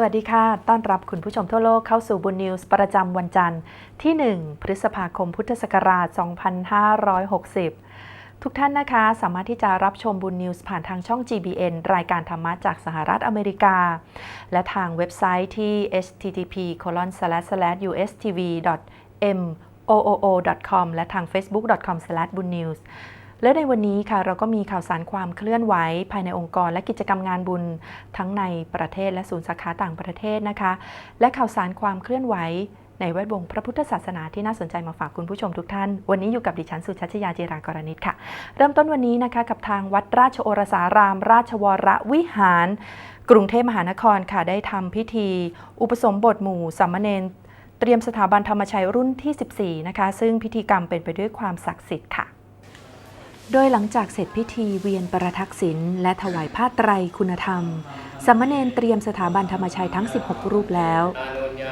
สวัสดีค่ะ ต้อนรับคุณผู้ชมทั่วโลกเข้าสู่บุญนิวส์ประจำวันจันทร์ที่ 1 พฤษภาคมพุทธศักราช 2560 ทุกท่านนะคะ สามารถที่จะรับชมบุญนิวส์ผ่านทางช่อง GBN รายการธรรมะจากสหรัฐอเมริกา และทางเว็บไซต์ที่ http://ustv.mooo.com และทาง facebook.com/bunnews และในวันนี้ค่ะเราก็มีข่าวสารความเคลื่อนไหว ภายในองค์กรและกิจกรรมงานบุญ ทั้งในประเทศและศูนย์สาขาต่างประเทศนะคะ และข่าวสารความเคลื่อนไหว ในแวดวงพระพุทธศาสนาที่น่าสนใจมาฝากคุณผู้ชมทุกท่าน วันนี้อยู่กับดิฉันสุชัชยาเจรากรณิตค่ะ เริ่มต้นวันนี้นะคะกับทางวัดราชโอรสาราม ราชวรวิหาร กรุงเทพมหานครค่ะได้ทำพิธี อุปสมบทหมู่สามเณรเตรียมสถาบันธรรมชัยรุ่นที่ 14 นะคะ ซึ่งพิธีกรรมเป็นไปด้วยความศักดิ์สิทธิ์ค่ะ โดยหลังจากเสร็จพิธีเวียนประทักษิณและถวายผ้าไตรคุณธรรมสามเณรเตรียมสถาบันธรรมชัยทั้ง 16 รูปแล้ว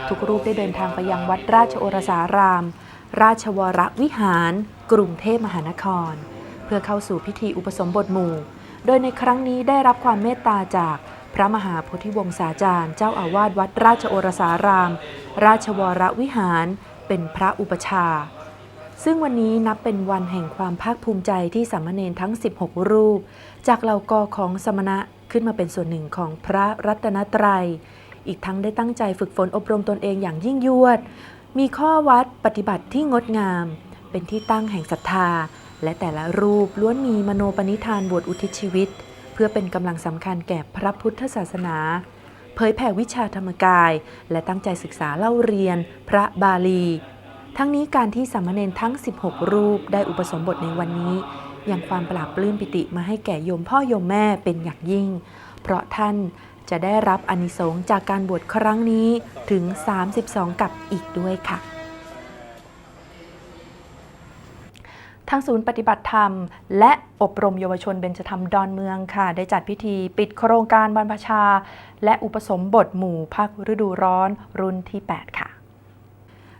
ทุกรูปได้เดินทางไปยังวัดราชโอรสาราม ราชวรวิหาร กรุงเทพมหานคร เพื่อเข้าสู่พิธีอุปสมบทหมู่ โดยในครั้งนี้ได้รับความเมตตาจากพระมหาโพธิวงศาจารย์ เจ้าอาวาสวัดราชโอรสาราม ราชวรวิหาร เป็นพระอุปชา ซึ่งวันนี้นับเป็นวันแห่งความภาคภูมิใจที่สามเณรทั้ง 16 รูป จากเหล่ากอของสมณะขึ้นมาเป็นส่วนหนึ่งของพระรัตนตรัย อีกทั้งได้ตั้งใจฝึกฝนอบรมตนเองอย่างยิ่งยวด มีข้อวัดปฏิบัติที่งดงาม เป็นที่ตั้งแห่งศรัทธา และแต่ละรูปล้วนมีมโนปณิธานบวชอุทิศชีวิต เพื่อเป็นกำลังสำคัญแก่พระพุทธศาสนาเผยแผ่วิชาธรรมกาย และตั้งใจศึกษาเล่าเรียน พระบาลี ทั้งนี้การที่สามเณรทั้ง 16 รูปได้อุปสมบทในวันนี้ ยังความปราบปลื้มปิติมาให้แก่โยมพ่อโยมแม่เป็นอย่างยิ่ง เพราะท่านจะได้รับอานิสงส์จากการบวชครั้งนี้ถึง 32 กับอีกด้วยค่ะ ทางศูนย์ปฏิบัติธรรม และอบรมเยาวชนเบญจธรรมดอนเมืองค่ะ ได้จัดพิธีปิดโครงการบรรพชา และอุปสมบทหมู่ภาคฤดูร้อนรุ่นที่ 8 ค่ะ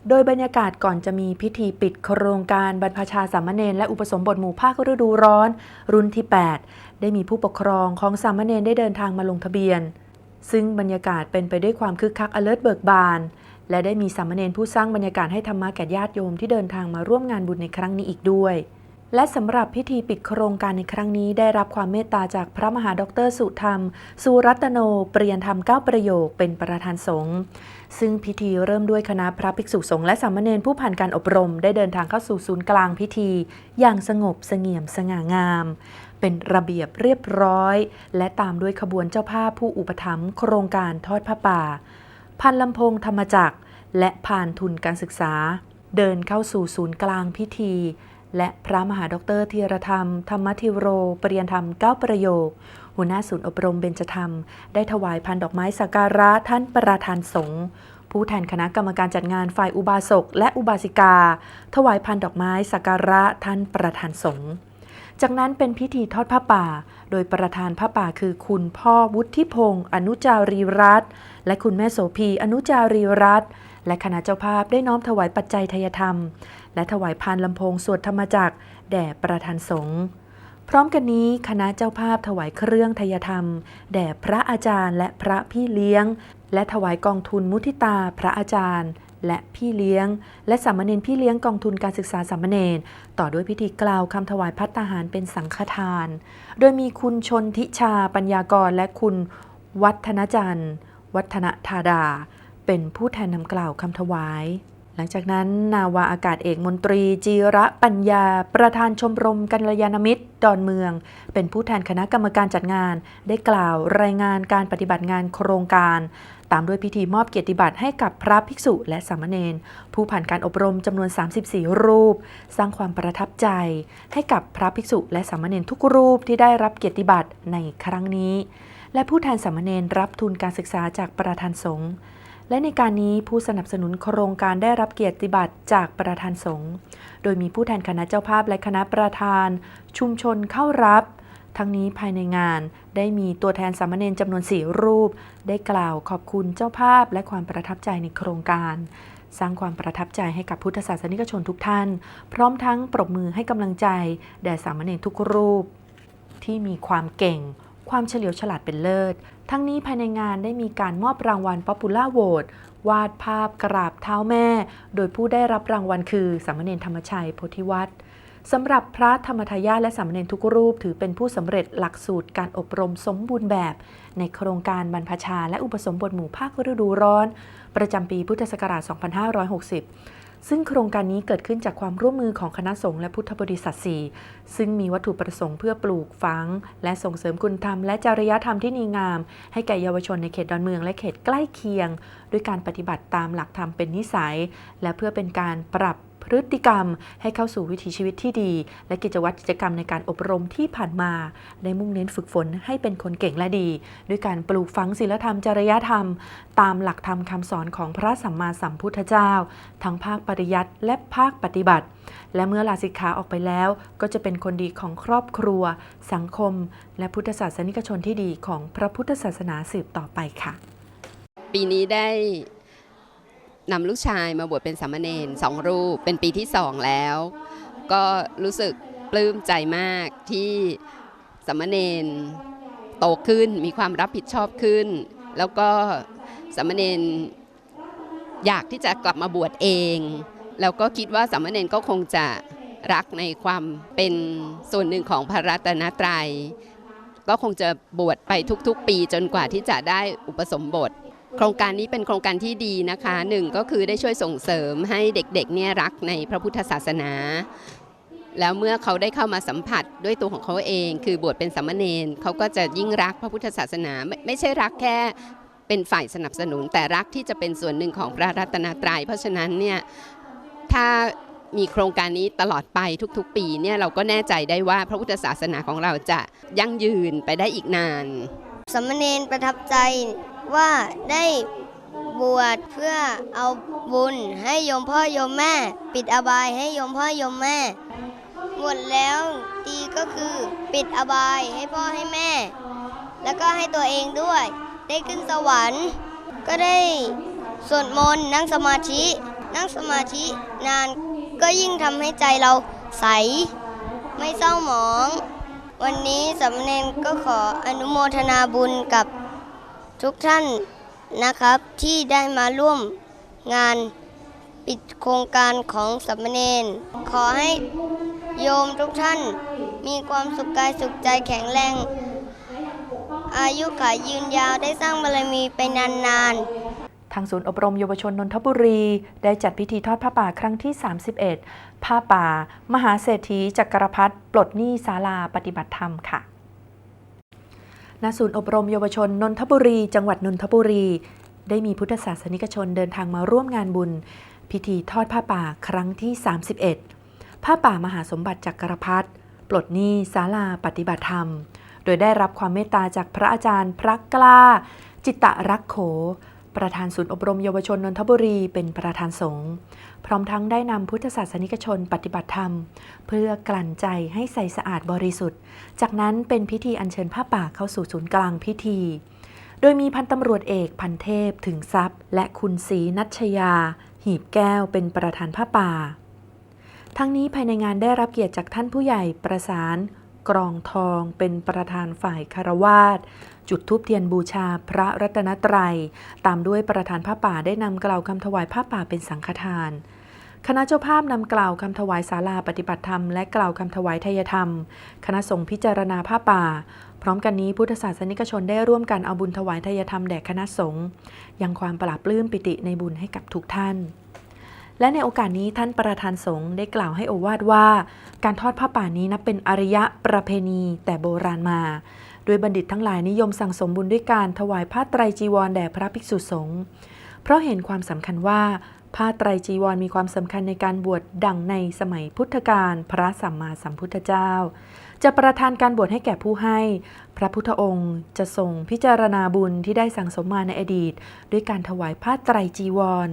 โดยบรรยากาศก่อนจะมีพิธีปิดโครงการบรรพชาสามเณรและอุปสมบทหมู่ภาคฤดูร้อน รุ่นที่ 8 ได้มีผู้ปกครองของสามเณรได้เดินทางมาลงทะเบียน ซึ่งบรรยากาศเป็นไปด้วยความคึกคักอลเลิศเบิกบาน และได้มีสามเณรผู้สร้างบรรยากาศให้ธรรมะแก่ญาติโยมที่เดินทางมาร่วมงานบุญในครั้งนี้อีกด้วย และสำหรับพิธีปิดโครงการในครั้งนี้ได้รับความเมตตาจากพระมหาดรสุธรรม สุรัตโน เปรียนธรรมเก้าประโยคเป็นประธานสงฆ์ซึ่งพิธีเริ่มด้วยคณะพระภิกษุสงฆ์และสามเณรผู้ผ่านการอบรม ได้เดินทางเข้าสู่ศูนย์กลางพิธี อย่างสงบเสงี่ยมสง่างาม เป็นระเบียบเรียบร้อย และตามด้วยขบวนเจ้าภาพผู้อุปถัมภ์โครงการทอดผ้าป่าพันลำโพงธรรมจักรและผ่านทุนการศึกษา เดินเข้าสู่ศูนย์กลางพิธี และพระมหาดอกเตอรธีรธรรม ธรรมทิโร ปริยนธรรมเก้าประโยค หัวหน้าศูนย์อบรมเบญจธรรม ได้ถวายพันดอกไม้สักการะท่านประธานสงฆ์ผู้แทนคณะกรรมการจัดงานฝ่ายอุบาสกและอุบาสิกา ถวายพันดอกไม้สักการะท่านประธานสงฆ์จากนั้นเป็นพิธีทอดผ้าป่า โดยประธานผ้าป่าคือคุณพ่อวุฒิพงศ์อนุจารีรัตน์และคุณแม่โสภีอนุจารีรัตน์และคณะเจ้าภาพได้น้อมถวายปัจจัยทยธรรม และถวายพานลำโพงสวดธรรมจักรแด่ประธานสงฆ์พร้อมกันนี้คณะเจ้าภาพถวายเครื่องทายธรรม แด่พระอาจารย์และพระพี่เลี้ยง และถวายกองทุนมุทิตาพระอาจารย์ และพี่เลี้ยง และสามเณรพี่เลี้ยงกองทุนการศึกษาสามเณรต่อด้วยพิธีกล่าวคำถวายพัตตาหารเป็นสังฆทาน โดยมีคุณชนทิชาปัญญากรและคุณวัฒนจันทร์ วัฒนธาดา เป็นผู้แทนนำกล่าวคำถวาย หลังจากนั้นนาวาอากาศเอกมนตรีจีระปัญญา ประธานชมรมกัลยาณมิตร ดอนเมือง เป็นผู้แทนคณะกรรมการจัดงาน ได้กล่าวรายงานการปฏิบัติงานโครงการ ตามด้วยพิธีมอบเกียรติบัตรให้กับพระภิกษุและสามเณรผู้ผ่านการอบรมจำนวน 34 รูป สร้างความประทับใจ ให้กับพระภิกษุและสามเณรทุกรูปที่ได้รับเกียรติบัตรในครั้งนี้ และผู้แทนสามเณรรับทุนการศึกษาจากประธานสงฆ์ และในการนี้ผู้สนับสนุนโครงการได้รับเกียรติบัตรจากประธานสงฆ์โดยมีผู้แทนคณะเจ้าภาพและคณะประธาน ชุมชนเข้ารับ ทั้งนี้ภายในงานได้มีตัวแทนสามเณรจำนวนสี่รูป ได้กล่าวขอบคุณเจ้าภาพและความประทับใจในโครงการ สร้างความประทับใจให้กับพุทธศาสนิกชนทุกท่าน พร้อมทั้งปรบมือให้กำลังใจแด่สามเณรทุกรูป ที่มีความเก่ง ความเฉลียวฉลาดเป็นเลิศ ทั้งนี้ภายในงานได้มีการมอบรางวัล Popular v o t e วาดภาพกราบเท้าแม่ โดยผู้ได้รับรางวัลคือสามเณรธรรมชัยโพธิวัตรสำหรับพระธรรมทายาทและสามเณรทุกรูป ถือเป็นผู้สำเร็จหลักสูตรการอบรมสมบูรณ์แบบ ในโครงการบรรพชาและอุปสมบทหมู่ภาคฤดูร้อน ประจำปีพุทธศักราช 2560 ซึ่งโครงการนี้เกิดขึ้นจากความร่วมมือของคณะสงฆ์และพุทธบริษัทสี่ซึ่งมีวัตถุประสงค์เพื่อปลูกฝัง และส่งเสริมคุณธรรมและจริยธรรมที่ดีงาม ให้แก่เยาวชนในเขตดอนเมืองและเขตใกล้เคียง ด้วยการปฏิบัติตามหลักธรรมเป็นนิสัย และเพื่อเป็นการปรับ พฤติกรรม ให้เข้าสู่วิถีชีวิตที่ดี และกิจวัตรกิจกรรมในการอบรมที่ผ่านมา ได้มุ่งเน้นฝึกฝนให้เป็นคนเก่งและดี ด้วยการปลูกฝังศีลธรรมจริยธรรม ตามหลักธรรมคำสอนของพระสัมมาสัมพุทธเจ้า ทั้งภาคปริยัติและภาคปฏิบัติ และเมื่อลาสิกขาออกไปแล้ว ก็จะเป็นคนดีของครอบครัว สังคม และพุทธศาสนิกชนที่ดีของพระพุทธศาสนาสืบต่อไปค่ะ ปีนี้ได้ นำลูกชายมาบวชเป็นสามเณรสองรูปเป็นปีที่สองแล้ว ก็รู้สึกปลื้มใจมากที่สามเณรโตขึ้นมีความรับผิดชอบขึ้น แล้วก็สามเณรอยากที่จะกลับมาบวชเอง แล้วก็คิดว่าสามเณรก็คงจะรักในความเป็นส่วนหนึ่งของพระรัตนตรัย ก็คงจะบวชไปทุกๆ ปีจนกว่าที่จะได้อุปสมบท โครงการนี้เป็นโครงการที่ดีนะคะหนึ่งก็คือได้ช่วยส่งเสริมให้เด็กๆเนี่ยรักในพระพุทธศาสนา แล้วเมื่อเขาได้เข้ามาสัมผัสด้วยตัวของเขาเอง คือบวชเป็นสามเณรเขาก็จะยิ่งรักพระพุทธศาสนาไม่ไม่ใช่รักแค่เป็นฝ่ายสนับสนุน แต่รักที่จะเป็นส่วนหนึ่งของพระรัตนตรัย เพราะฉะนั้นเนี่ยถ้ามีโครงการนี้ตลอดไปทุกๆ ปีเนี่ยเราก็แน่ใจได้ว่าพระพุทธศาสนาของเราจะยั่งยืนไปได้อีกนานสามเณรประทับใจ ว่าได้บวชเพื่อเอาบุญให้โยมพ่อโยมแม่ ปิดอบายให้โยมพ่อโยมแม่บวชแล้วดีก็คือปิดอบายให้พ่อให้แม่ แล้วก็ให้ตัวเองด้วย ได้ขึ้นสวรรค์ ก็ได้สวดมนต์นั่งสมาธิ นั่งสมาธินานก็ยิ่งทำให้ใจเราใส ไม่เศร้าหมอง วันนี้สำเนนก็ขออนุโมทนาบุญกับ ทุกท่านนะครับที่ได้มาร่วมงานปิดโครงการของสามเณรขอให้โยมทุกท่านมีความสุขกายสุขใจแข็งแรง อายุขายยืนยาวได้สร้างบารมีไปนานๆทางศูนย์อบรมเยาวชนนนทบุรี ได้จัดพิธีทอดผ้าป่าครั้งที่ 31 ผ้าป่า มหาเศรษฐีจักรพรรดิปลดหนี้ศาลาปฏิบัติธรรมค่ะ ณศูนย์อบรมเยาวชนนนทบุรี จังหวัดนนทบุรี ได้มีพุทธศาสนิกชนเดินทางมาร่วมงานบุญ พิธีทอดผ้าป่าครั้งที่ 31 ผ้าป่ามหาสมบัติจักรพรรดิปลดหนี้ศาลาปฏิบัติธรรม โดยได้รับความเมตตาจากพระอาจารย์พระกล้า จิตตรักโข ประธานศูนย์อบรมเยาวชนนนทบุรีเป็นประธานสงฆ์พร้อมทั้งได้นำพุทธศาสนิกชนปฏิบัติธรรม เพื่อกลั่นใจให้ใสสะอาดบริสุทธิ์ จากนั้นเป็นพิธีอัญเชิญผ้าป่าเข้าสู่ศูนย์กลางพิธี โดยมีพันตำรวจเอกพันเทพถึงทรัพย์ และคุณศรีนัชยา หีบแก้วเป็นประธานผ้าป่า ทั้งนี้ภายในงานได้รับเกียรติจากท่านผู้ใหญ่ประสาน กรองทองเป็นประธานฝ่ายคารวาสจุดทูปเทียนบูชาพระรัตนตรัย ตามด้วยประธานผ้าป่าได้นำกล่าวคำถวายผ้าป่าเป็นสังฆทาน คณะเจ้าภาพนำกล่าวคำถวายศาลาปฏิบัติธรรมและกล่าวคำถวายทายธรรม คณะสงฆ์พิจารณาผ้าป่า พร้อมกันนี้พุทธศาสนิกชนได้ร่วมกันเอาบุญถวายทายธรรมแด่คณะสงฆ์ยังความปราบปลื้มปิติในบุญให้กับทุกท่าน และในโอกาสนี้ท่านประธานสงฆ์ได้กล่าวให้โอวาทว่า การทอดผ้าป่านี้นับเป็นอารยะประเพณีแต่โบราณมาโดยบัณฑิตทั้งหลายนิยมสั่งสมบุญด้วยการถวายผ้าไตรจีวรแด่พระภิกษุสงฆ์เพราะเห็นความสำคัญว่าผ้าไตรจีวรมีความสำคัญในการบวชดังในสมัยพุทธกาลพระสัมมาสัมพุทธเจ้า จะประทานการบวชให้แก่ผู้ให้ พระพุทธองค์จะทรงพิจารณาบุญที่ได้สั่งสมมาในอดีต ด้วยการถวายผ้าไตรจีวร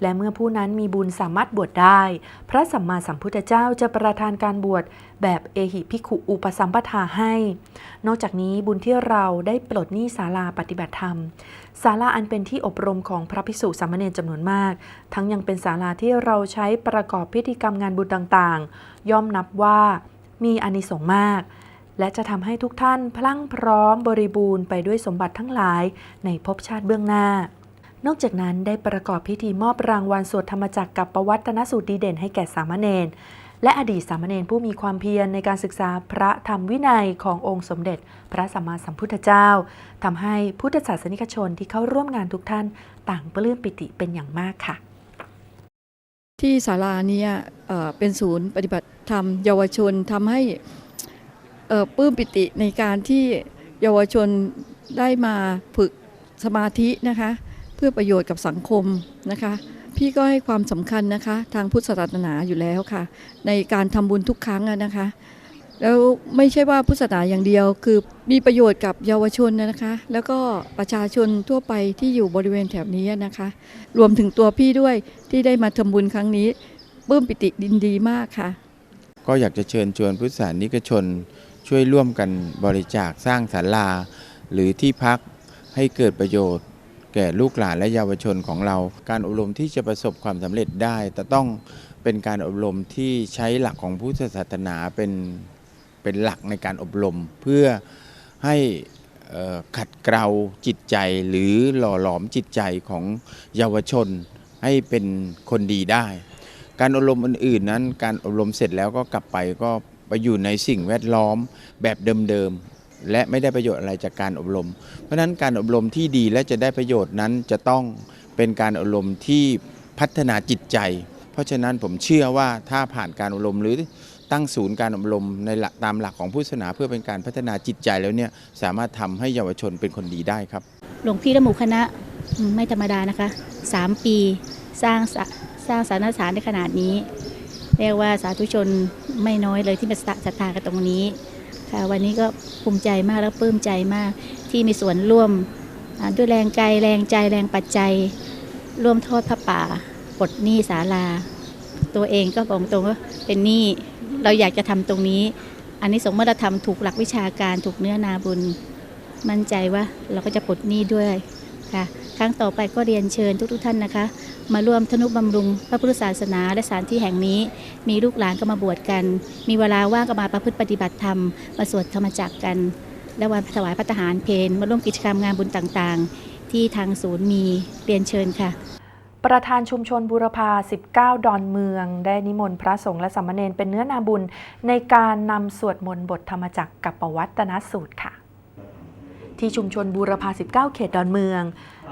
และเมื่อผู้นั้นมีบุญสามารถบวชได้ พระสัมมาสัมพุทธเจ้าจะประทานการบวชแบบเอหิภิขุอุปสัมปทาให้ นอกจากนี้บุญที่เราได้ปลดหนี้ศาลาปฏิบัติธรรมศาลาอันเป็นที่อบรมของพระภิกษุสามเณรจำนวนมาก ทั้งยังเป็นศาลาที่เราใช้ประกอบพิธีกรรมงานบุญต่างๆ ย่อมนับว่า มีอานิสงส์มาก และจะทำให้ทุกท่านพลั่งพร้อมบริบูรณ์ไปด้วยสมบัติทั้งหลายในภพชาติเบื้องหน้า นอกจากนั้นได้ประกอบพิธีมอบรางวัลสวดธรรมจักรกับประวัตนสูตรดีเด่นให้แก่สามเณรและอดีตสามเณรผู้มีความเพียรในการศึกษาพระธรรมวินัยขององค์สมเด็จ พระสัมมาสัมพุทธเจ้าทำให้พุทธศาสนิกชนที่เข้าร่วมงานทุกท่าน ต่างปลื้มปิติเป็นอย่างมากค่ะ ที่ศาลาเนี่ยเป็นศูนย์ปฏิบัติธรรมเยาวชนทำให้เอ่อปลื้มปิติในการที่เยาวชนได้มาฝึกสมาธินะคะ เพื่อประโยชน์กับสังคมนะคะ พี่ก็ให้ความสำคัญนะคะ ทางพุทธศาสนาอยู่แล้วค่ะ ในการทำบุญทุกครั้งนะคะ แล้วไม่ใช่ว่าพุทธศาสนาอย่างเดียว คือมีประโยชน์กับเยาวชนนะคะ แล้วก็ประชาชนทั่วไปที่อยู่บริเวณแถบนี้นะคะ รวมถึงตัวพี่ด้วยที่ได้มาทำบุญครั้งนี้ปลื้มปิติดินดีมากค่ะ ก็อยากจะเชิญชวนพุทธศาสนิกชน ช่วยร่วมกันบริจาคสร้างศาลา หรือที่พักให้เกิดประโยชน์ แก่ลูกหลานและเยาวชนของเรา การอบรมที่จะประสบความสำเร็จได้แต่ต้องเป็นการอบรมที่ใช้หลักของพุทธศาสนาเป็น เป็นหลักในการอบรม เพื่อให้ขัดเกลาจิตใจหรือหล่อหลอมจิตใจของเยาวชนให้เป็นคนดีได้ การอบรมอื่นๆนั้น การอบรมเสร็จแล้วก็กลับไปก็ไปอยู่ในสิ่งแวดล้อมแบบเดิมๆและไม่ได้ประโยชน์อะไรจากการอบรม เพราะฉะนั้นการอบรมที่ดีและจะได้ประโยชน์นั้นจะต้องเป็นการอบรมที่พัฒนาจิตใจ เพราะฉะนั้นผมเชื่อว่าถ้าผ่านการอบรมหรือ ตั้งศูนย์การอบรมในหลักตามหลักของพุทธศาสนาเพื่อเป็นการพัฒนาจิตใจแล้วเนี่ยสามารถทำให้เยาวชนเป็นคนดีได้ครับ หลวงพี่และหมู่คณะไม่ธรรมดานะคะสามปีสร้างสร้างสารสถานได้ขนาดนี้ เรียกว่าสาธุชนไม่น้อยเลยที่มาศรัทธากันตรงนี้ค่ะวันนี้ก็ภูมิใจมากและปลื้มใจมาก ที่มีส่วนร่วมด้วยแรงใจแรงใจแรงปัจจัย ร่วมทอดพระป่าปลดหนี้ศาลา ตัวเองก็บอกตรงว่าเป็นหนี้ เราอยากจะทำตรงนี้ อันนี้สมมติเราทำถูกหลักวิชาการถูกเนื้อนาบุญ มั่นใจว่าเราก็จะปลดหนี้ด้วยค่ะครั้งต่อไปก็เรียนเชิญทุกๆท่านนะคะ มาร่วมทนุบำรุงพระพุทธศาสนาและสถานที่แห่งนี้ มีลูกหลานก็มาบวชกัน มีเวลาว่างก็มาประพฤติปฏิบัติธรรม มาสวดธรรมจักรกัน และวันถวายพระทหารเพลมาร่วมกิจกรรมงานบุญต่างๆ ที่ทางศูนย์มีเรียนเชิญค่ะ ประธานชุมชนบุรพา 19 ดอนเมือง ได้นิมนต์พระสงฆ์และสามเณรเป็นเนื้อนาบุญ ในการนำสวดมนต์บทธรรมจักรกับปวัตนสูตรค่ะ ที่ชุมชนบูรพา 19 เขตดอนเมือง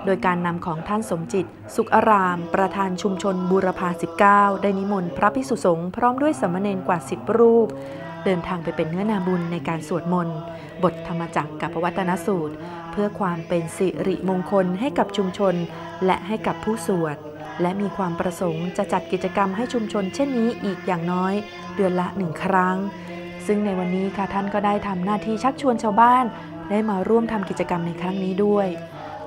โดยการนำของท่านสมจิต สุขอาราม ประธานชุมชนบูรพา 19 ได้นิมนต์พระภิกษุสงฆ์พร้อมด้วยสามเณรกว่า 10 รูป เดินทางไปเป็นเนื้อนาบุญในการสวดมนต์บทธรรมจักรกับปวัตนสูตร เพื่อความเป็นสิริมงคลให้กับชุมชน และให้กับผู้สวด และมีความประสงค์จะจัดกิจกรรมให้ชุมชนเช่นนี้อีกอย่างน้อยเดือนละหนึ่งครั้ง ซึ่งในวันนี้ค่ะท่านก็ได้ทำหน้าที่ชักชวนชาวบ้าน ได้มาร่วมทำกิจกรรมในครั้งนี้ด้วย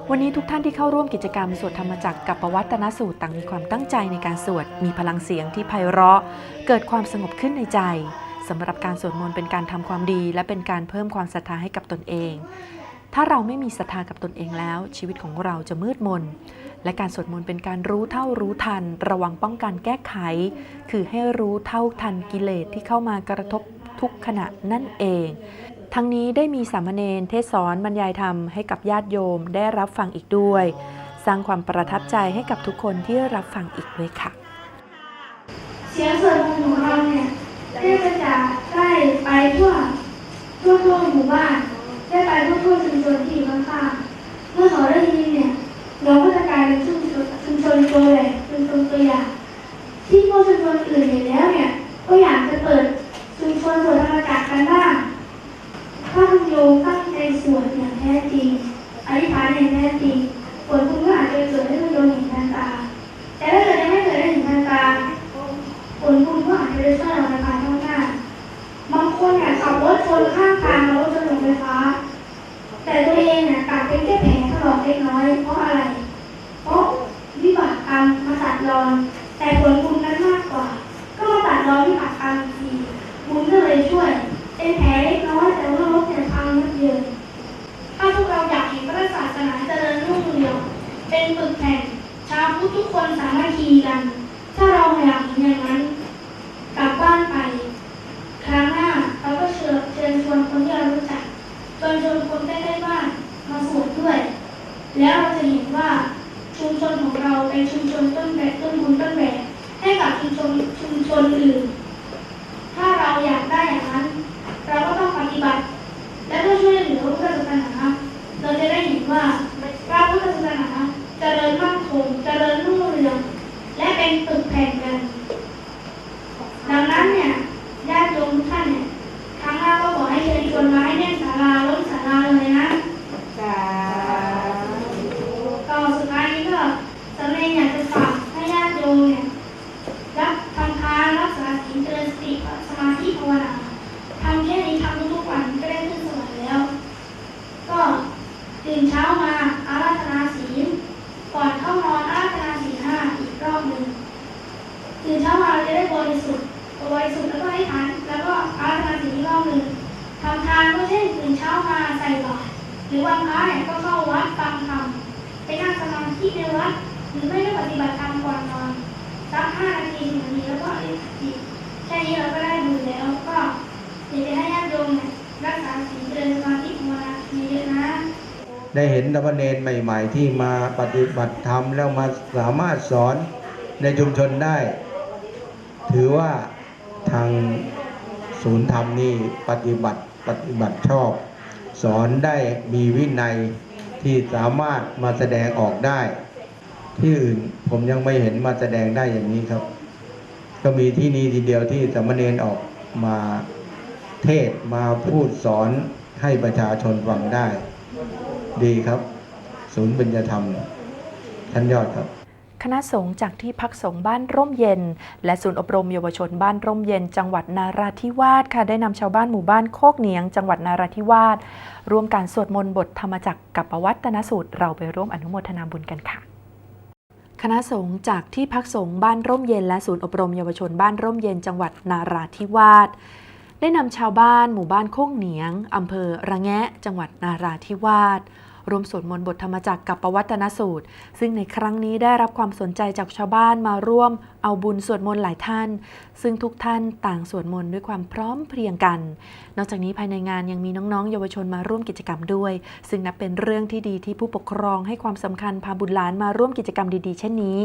วันนี้ทุกท่านที่เข้าร่วมกิจกรรมสวดธรรมจักรกับประวัตนสูตรต่างมีความตั้งใจในการสวด มีพลังเสียงที่ไพเราะ เกิดความสงบขึ้นในใจสำหรับการสวดมนต์เป็นการทำความดี และเป็นการเพิ่มความศรัทธาให้กับตนเอง ถ้าเราไม่มีศรัทธากับตนเองแล้ว ชีวิตของเราจะมืดมน และการสวดมนต์เป็นการรู้เท่ารู้ทัน ระวังป้องกันแก้ไข คือให้รู้เท่าทันกิเลสที่เข้ามากระทบทุกขณะนั่นเอง ทั้งนี้ได้มีสามเณรเทศสอนบรรยายธรรมให้กับญาติโยมได้รับฟังอีกด้วย สร้างความประทับใจให้กับทุกคนที่รับฟังอีกด้วยค่ะ เสียงสวดมนต์ของเราเนี่ยได้กระจายได้ไปทั่วทั่วทั่วหมู่บ้านได้ไปทั่วทั่วชุมชนที่อยู่ข้างๆเมื่อเขาได้ยิน เราก็จะกลายเป็นชุมชนชุมชนตัวแบบชุมชนตัวอย่างที่พวกชุมชนอื่นเห็นแล้วเนี่ย ก็อยากจะเปิดชุมชนสวดธรรมจักรกันบ้างถ้าคุณโยมตั้งใจสวดอย่างแท้จริงอธิษฐานอย่างแท้จริงผลคุณก็อาจจะเกิดให้คุณโยมเห็นทันตา แต่ถ้าเกิดยังไม่เกิดได้เห็นทันตาผลบุญก็อาจจะได้ช่วยเราในภายข้างหน้าบางคนเนี่ยขับรถชนข้างทางแล้วรถชนลงไฟฟ้า แต่ตัวเองเนี่ยกลับเป็นแค่แผลถลอกเล็กน้อยเพราะอะไรังมาตัดรอน แต่ผลบุญนั้นมากกว่า ก็มาตัดรอนที่ปักอังทีบุญก็เลยช่วย เป็นแผลเล็กน้อยแต่ว่าลบแต่พังนักเยอนถ้าพวกเราอยากเห็นพระศาสนาเจริญรุ่งเรืองเป็นปึกแผ่นชาวพุทธทุกคนสามัคคีกัน ถ้าเราอยากเห็นอย่างนั้น กลับบ้านไป ครั้งหน้าเราก็เชิญเชิญชวนคนที่เรารู้จักชวนชวนคนใกล้ๆบ้านมาสวดด้วย แล้วเราจะ นของเราเปนชุมชนต้นแบบต้นบุญต้นแบบให้กับชุมชนชุมชนอื่น ถ้าเราอยาก รหรือวันพระเนี่ยก็เข้าวัดฟังธรรมไปนั่งสมาธิในวัดหรือไม่ก็ปฏิบัติธรรมก่อนนอนสักห้านาทีถึงนาทีแล้วก็อธิษฐานแค่นี้เราก็ได้บุญแล้วก็อยากจะให้ญาติโยมเนี่ยรักษาศีลเจริญสมาธิภาวนาเยอะนะได้เห็นสามเณรใหม่ ๆ ที่มาปฏิบัติธรรมแล้วมาสามารถสอนในชุมชนได้ ถือว่าทางศูนย์ธรรมนี่ปฏิบัติปฏิบัติชอบ สอนได้มีวินัยที่สามารถมาแสดงออกได้ ที่อื่นผมยังไม่เห็นมาแสดงได้อย่างนี้ครับ ก็มีที่นี่ทีเดียวที่สามเณรออกมาเทศมาพูดสอนให้ประชาชนฟังได้ ดีครับ ศูนย์ปัญญธรรมท่านยอดครับ คณะสงฆ์จากที่พักสงฆ์บ้านร่มเย็น และศูนย์อบรมเยาวชนบ้านร่มเย็น จังหวัดนาราธิวาสค่ะได้นำชาวบ้านหมู่บ้านโคกเหนียง จังหวัดนาราธิวาสร่วมการสวดมนต์บทธรรมจักรกับปวัตนสูตร เราไปร่วมอนุโมทนาบุญกันค่ะคณะสงฆ์จากที่พักสงฆ์บ้านร่มเย็น และศูนย์อบรมเยาวชนบ้านร่มเย็น จังหวัดนาราธิวาสได้นำชาวบ้านหมู่บ้านโคกเหนียงอำเภอระแงะ จังหวัดนาราธิวาส รวมสวดมนต์บทธรรมจักรกับประวัตนสูตร ซึ่งในครั้งนี้ได้รับความสนใจจากชาวบ้านมาร่วมเอาบุญสวดมนต์หลายท่าน ซึ่งทุกท่านต่างสวดมนต์ด้วยความพร้อมเพรียงกัน นอกจากนี้ภายในงานยังมีน้องๆ เยาวชนมาร่วมกิจกรรมด้วย ซึ่งนับเป็นเรื่องที่ดีที่ผู้ปกครองให้ความสำคัญพาบุตรหลานมาร่วมกิจกรรมดีๆ เช่นนี้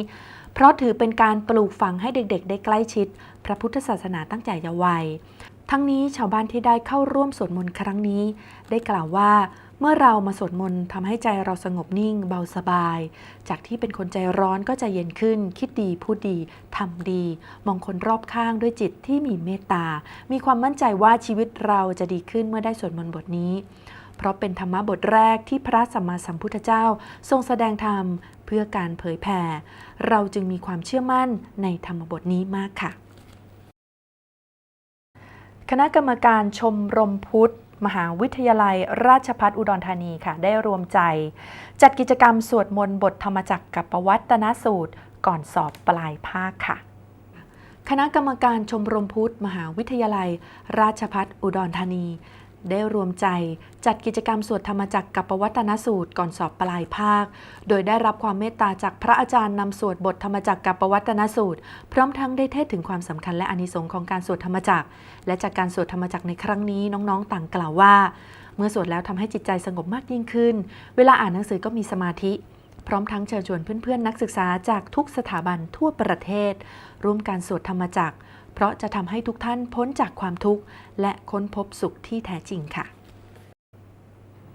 เพราะถือเป็นการปลูกฝังให้เด็กๆ ได้ใกล้ชิด พระพุทธศาสนาตั้งแต่เยาว์วัยทั้งนี้ชาวบ้านที่ได้เข้าร่วมสวดมนต์ครั้งนี้ ได้กล่าวว่า เมื่อเรามาสวดมนต์ทำให้ใจเราสงบนิ่ง เบาสบาย จากที่เป็นคนใจร้อนก็ใจเย็นขึ้น คิดดีพูดดีทำดี มองคนรอบข้างด้วยจิตที่มีเมตตา มีความมั่นใจว่าชีวิตเราจะดีขึ้นเมื่อได้สวดมนต์บทนี้ เพราะเป็นธรรมบทแรกที่พระสัมมาสัมพุทธเจ้า ทรงแสดงธรรมเพื่อการเผยแผ่ เราจึงมีความเชื่อมั่นในธรรมบทนี้มากค่ะ คณะกรรมการชมรมพุทธ มหาวิทยาลัยราชพัฒอุดรธานีค่ะ ได้รวมใจ จัดกิจกรรมสวดมนต์บทธรรมจักรกับประวัตนสูตร ก่อนสอบปลายภาคค่ะ คณะกรรมการชมรมพุทธ มหาวิทยาลัย ราชพัฒอุดรธานี ได้รวมใจจัดกิจกรรมสวดธรรมจักรกับปวัตนสูตรก่อนสอบปลายภาค โดยได้รับความเมตตาจากพระอาจารย์นำสวดบทธรรมจักรกับปวัตนสูตร พร้อมทั้งได้เทศถึงความสำคัญและอานิสงส์ของการสวดธรรมจักร และจากการสวดธรรมจักรในครั้งนี้น้องๆ ต่างกล่าวว่า เมื่อสวดแล้วทำให้จิตใจสงบมากยิ่งขึ้น เวลาอ่านหนังสือก็มีสมาธิพร้อมทั้งเชิญชวนเพื่อนๆ นักศึกษาจากทุกสถาบันทั่วประเทศ ร่วมการสวดธรรมจักร เพราะจะทำให้ทุกท่านพ้นจากความทุกข์ และค้นพบสุขที่แท้จริงค่ะ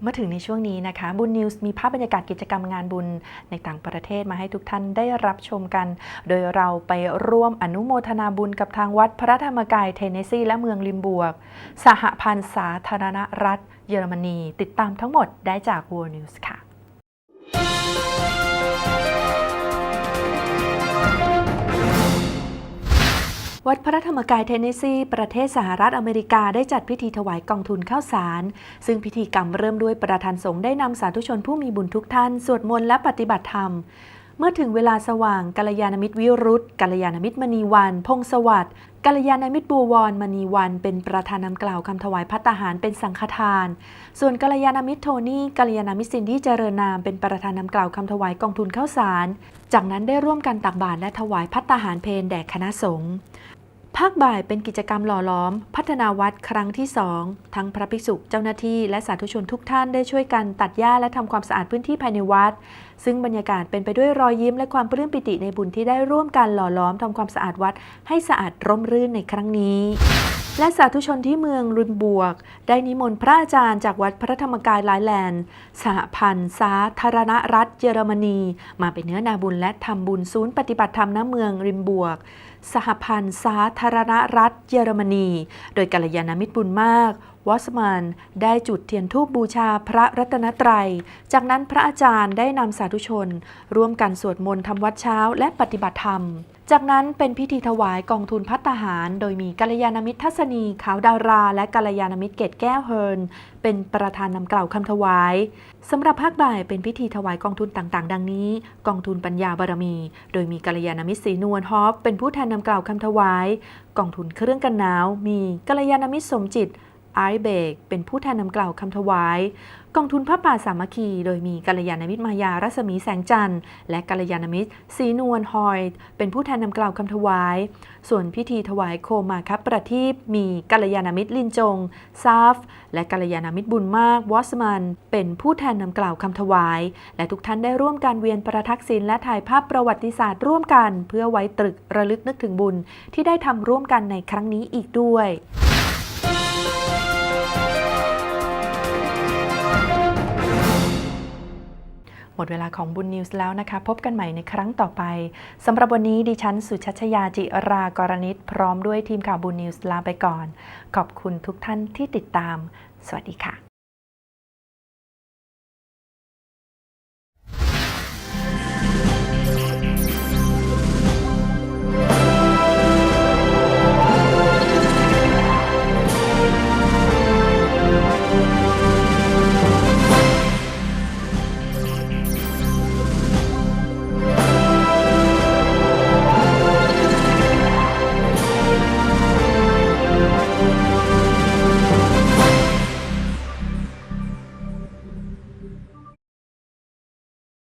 เมื่อถึงในช่วงนี้นะคะบุญนิวส์มีภาพบรรยากาศกิจกรรมงานบุญในต่างประเทศมาให้ทุกท่านได้รับชมกัน โดยเราไปร่วมอนุโมทนาบุญกับทางวัดพระธรรมกายเทนเนสซีและเมืองลิมบวก สหพันธ์สาธารณรัฐ เยอรมนี ติดตามทั้งหมดได้จาก World News ค่ะ วัดพระธรรมกายเทนเนสซี ประเทศสหรัฐอเมริกาได้จัดพิธีถวายกองทุนข้าวสาร ซึ่งพิธีกรรมเริ่มด้วยประธานสงฆ์ได้นำสาธุชนผู้มีบุญทุกท่าน สวดมนต์และปฏิบัติธรรมเมื่อถึงเวลาสว่างกัลยาณมิตรวิรุธกัลยาณมิตรมณีวัน พงศสวัสดิ์กัลยาณมิตรบัววรมณีวัน เป็นประธานนำกล่าวคำถวายพัตาหารเป็นสังฆทาน ส่วนกัลยาณมิตรโทนี่กัลยาณมิตรซินดี้เจริญนามเป็นประธานนำกล่าวคำถวายกองทุนข้าวสาร จากนั้นได้ร่วมกันตักบาตรและถวายพัตตาหารเพลแด่คณะสงฆ์ ภาคบ่ายเป็นกิจกรรมหล่อล้อม พัฒนาวัดครั้งที่ 2 ทั้งพระภิกษุเจ้าหน้าที่และสาธุชนทุกท่านได้ช่วยกันตัดหญ้าและทำความสะอาดพื้นที่ภายในวัดซึ่งบรรยากาศเป็นไปด้วยรอยยิ้มและความปลื้มปิติในบุญที่ได้ร่วมกันหล่อล้อมทำความสะอาดวัด ให้สะอาดร่มรื่นในครั้งนี้และสาธุชนที่เมืองรุนบวก ได้นิมนต์พระอาจารย์จากวัดพระธรรมกายไลแลนด์สหพันธ์สาธารณรัฐเยอรมนี มาเป็นเนื้อนาบุญและทำบุญศูนย์ปฏิบัติธรรมณเมืองริมบวก สหพันธ์สาธารณรัฐเยอรมนี โดยกัลยาณมิตรบุญมาก วอสมานได้จุดเทียนธูปบูชาพระรัตนตรัย จากนั้นพระอาจารย์ได้นำสาธุชน ร่วมกันสวดมนต์ทำวัดเช้าและปฏิบัติธรรม จากนั้นเป็นพิธีถวายกองทุนพัตตาหาร โดยมีกัลยาณมิตรทัศนีขาวดารา และกัลยาณมิตรเกตแก้วเฮิร์นเป็นประธานนำกล่าวคำถวายสำหรับภาคบ่ายเป็นพิธีถวายกองทุนต่างๆ ดังนี้ กองทุนปัญญาบารมี โดยมีกัลยาณมิตรศรีนวลฮอปเป็นผู้แทนนำกล่าวคำถวาย กองทุนเครื่องกันหนาว มีกัลยาณมิตรสมจิต ไอเบกเป็นผู้แทนนำกล่าวคำถวาย กองทุนพระป่าสามัคคี โดยมีกัลยาณมิตรมายารัศมีแสงจันทร์และกัลยาณมิตรศรีนวลฮอย เป็นผู้แทนนำกล่าวคำถวาย ส่วนพิธีถวายโคมาคับประทีปมีกัลยาณมิตรลินจงซาฟ และกัลยาณมิตรบุญมากวอสมัน เป็นผู้แทนนำกล่าวคำถวาย และทุกท่านได้ร่วมการเวียนประทักษิณและถ่ายภาพประวัติศาสตร์ร่วมกัน เพื่อไว้ตรึกระลึกนึกถึงบุญที่ได้ทำร่วมกันในครั้งนี้อีกด้วย หมดเวลาของบุญนิวส์แล้วนะคะ พบกันใหม่ในครั้งต่อไปสำหรับวันนี้ดิฉันสุชัชยาจิรากรณิตพร้อมด้วยทีมข่าวบุญนิวส์ลาไปก่อน ขอบคุณทุกท่านที่ติดตาม สวัสดีค่ะ